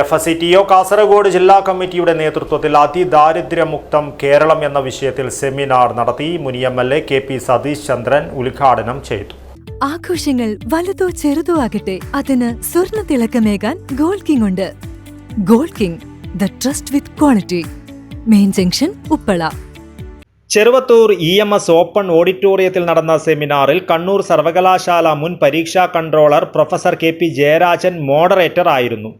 F S C T O Kasaragod ജില്ലാ കമ്മിറ്റിയുടെ നേതൃത്വത്തിൽ അതിദാരിദ്ര്യമുക്തം കേരളം എന്ന വിഷയത്തിൽ സെമിനാർ നടത്തി മുനി M L A K P Satheesh Chandran ഉദ്ഘാടനം ചെയ്തു. ആഘോഷങ്ങൾ വലുതോ ചെറുതോ ആകട്ടെ അതിന് സ്വർണ തിളക്കമേകാൻ ഗോൾഡ് കിങ് ഉണ്ട്. Gold king the trust with quality. Main junction Uppala. Cheruvathur E M S open ഓഡിറ്റോറിയത്തിൽ നടന്ന സെമിനാറിൽ കണ്ണൂർ സർവകലാശാല മുൻ പരീക്ഷാ controller professor K P Jayarajan moderator ആയിരുന്നു.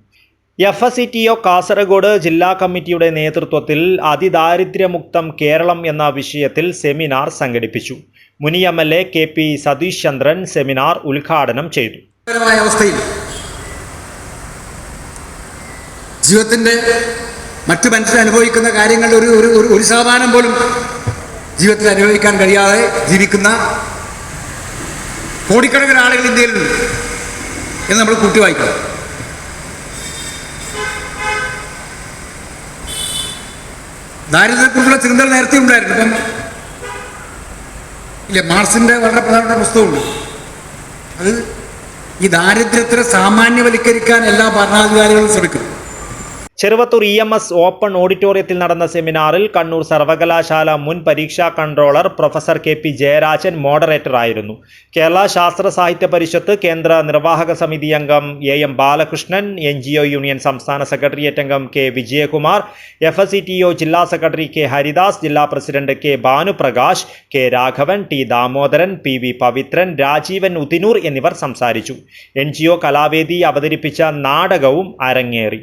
F S E T O Kasaragod ജില്ലാ കമ്മിറ്റിയുടെ നേതൃത്വത്തിൽ അതിദാരിദ്ര്യമുക്തം കേരളം എന്ന വിഷയത്തിൽ സെമിനാർ സംഘടിപ്പിച്ചു. മുനി M L A K P Satheesh Chandran seminar ഉദ്ഘാടനം ചെയ്തു. അവസ്ഥയിൽ ജീവിതത്തിന്റെ മറ്റു മനുഷ്യർ അനുഭവിക്കുന്ന കാര്യങ്ങളുടെ ഒരു ഒരു ഒരു- ഒരു ശതമാനം പോലും ജീവിതത്തിൽ അനുഭവിക്കാൻ കഴിയാതെ ജീവിക്കുന്ന കോടിക്കണക്കിന് ആളുകൾ ഇന്ത്യയിലുണ്ട് എന്ന് നമ്മൾ കൂട്ടി വായിക്കണം. ദാരിദ്ര്യത്തെക്കുറിച്ചുള്ള ചിന്തകൾ നേരത്തെ ഉണ്ടായിരുന്നു. ഇപ്പം ഇല്ലേ മാർസിന്റെ വളരെ പ്രധാനപ്പെട്ട പുസ്തകമുണ്ട്. അത് ഈ ദാരിദ്ര്യത്തെ സാമാന്യവൽക്കരിക്കാൻ എല്ലാ ഭരണാധികാരികളും ശ്രമിക്കും Cheruvathur E M S open ഓഡിറ്റോറിയത്തിൽ നടന്ന സെമിനാറിൽ കണ്ണൂർ സർവകലാശാല മുൻ പരീക്ഷാ controller professor K P Jayarajan moderator ആയിരുന്നു. കേരള ശാസ്ത്ര സാഹിത്യ പരിഷത്ത് കേന്ദ്ര നിർവാഹക സമിതി അംഗം A M Balakrishnan N G O union സംസ്ഥാന സെക്രട്ടേറിയറ്റ് അംഗം K Vijayakumar F S E T O ജില്ലാ സെക്രട്ടറി കെ ഹരിദാസ് ജില്ലാ president K Bhanuprakash K Raghavan T Damodaran P V Pavithran Rajeevan Udinur എന്നിവർ സംസാരിച്ചു. എൻ ജി ഒ കലാവേദി അവതരിപ്പിച്ച നാടകവും അരങ്ങേറി.